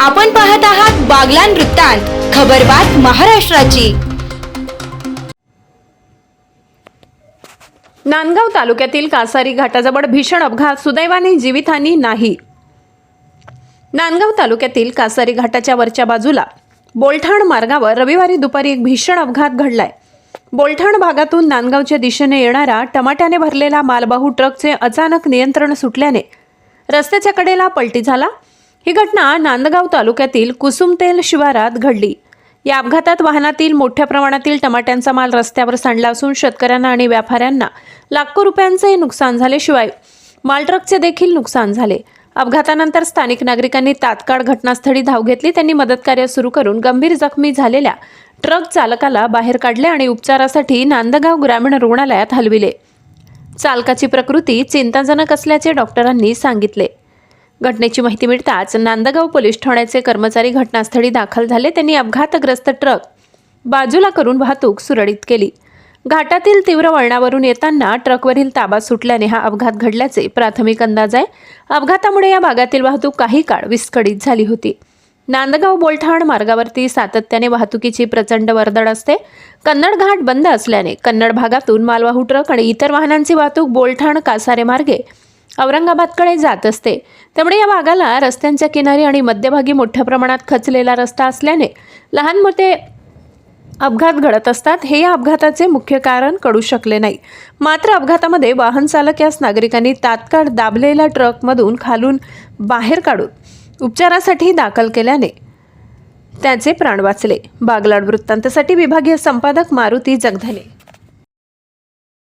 आपण पाहत आहात बागलान वृत्तांत खबरबात महाराष्ट्राची. नांदगाव तालुक्यातील कासारी घाटाजवळ भीषण अपघात सुदैवाने जीवितहानी नाही. नांदगाव तालुक्यातील कासारी घाटाच्या वरच्या बाजूला बोलठाण मार्गावर रविवारी दुपारी एक भीषण अपघात घडलाय. बोलठाण भागातून नांदगावच्या दिशेने येणारा टमाट्याने भरलेला मालवाहू ट्रकचे अचानक नियंत्रण सुटल्याने रस्त्याच्या कडेला पलटी झाला. ही घटना नांदगाव तालुक्यातील कुसुमतेल शिवारात घडली. या अपघातात वाहनातील मोठ्या प्रमाणातील टमाट्यांचा माल रस्त्यावर सांडला असून शेतकऱ्यांना आणि व्यापाऱ्यांना लाखो रुपयांचे नुकसान झाल्याशिवाय मालट्रकचे देखील नुकसान झाले. अपघातानंतर स्थानिक नागरिकांनी तात्काळ घटनास्थळी धाव घेतली. त्यांनी मदतकार्य सुरू करून गंभीर जखमी झालेल्या ट्रक चालकाला बाहेर काढले आणि उपचारासाठी नांदगाव ग्रामीण रुग्णालयात हलविले. चालकाची प्रकृती चिंताजनक असल्याचे डॉक्टरांनी सांगितले. घटनेची माहिती मिळताच नांदगाव पोलीस ठाण्याचे कर्मचारी घटनास्थळी दाखल झाले. त्यांनी अपघातग्रस्त ट्रक बाजूला करून वाहतूक सुरळीत केली. घाटातील तीव्र वळणावरून येताना ट्रकवरील ताबा सुटल्याने हा अपघात घडल्याचे प्राथमिक अंदाज आहे. अपघातामुळे या भागातील वाहतूक काही काळ विस्कळीत झाली होती. नांदगाव बोलठाण मार्गावरती सातत्याने वाहतुकीची प्रचंड वर्दळ असते. कन्नड घाट बंद असल्याने कन्नड भागातून मालवाहू ट्रक आणि इतर वाहनांची वाहतूक बोलठाण कासारे मार्गे औरंगाबादकडे जात असते. त्यामुळे या भागाला रस्त्यांच्या किनारी आणि मध्यभागी मोठ्या प्रमाणात खचलेला रस्ता असल्याने लहान मोठे अपघात घडत असतात. हे या अपघाताचे मुख्य कारण कळू शकले नाही. मात्र अपघातामध्ये वाहन चालक यास नागरिकांनी तात्काळ दाबलेल्या ट्रकमधून खालून बाहेर काढून उपचारासाठी दाखल केल्याने त्याचे प्राण वाचले. बागलाड वृत्तांतसाठी विभागीय संपादक मारुती जगधने.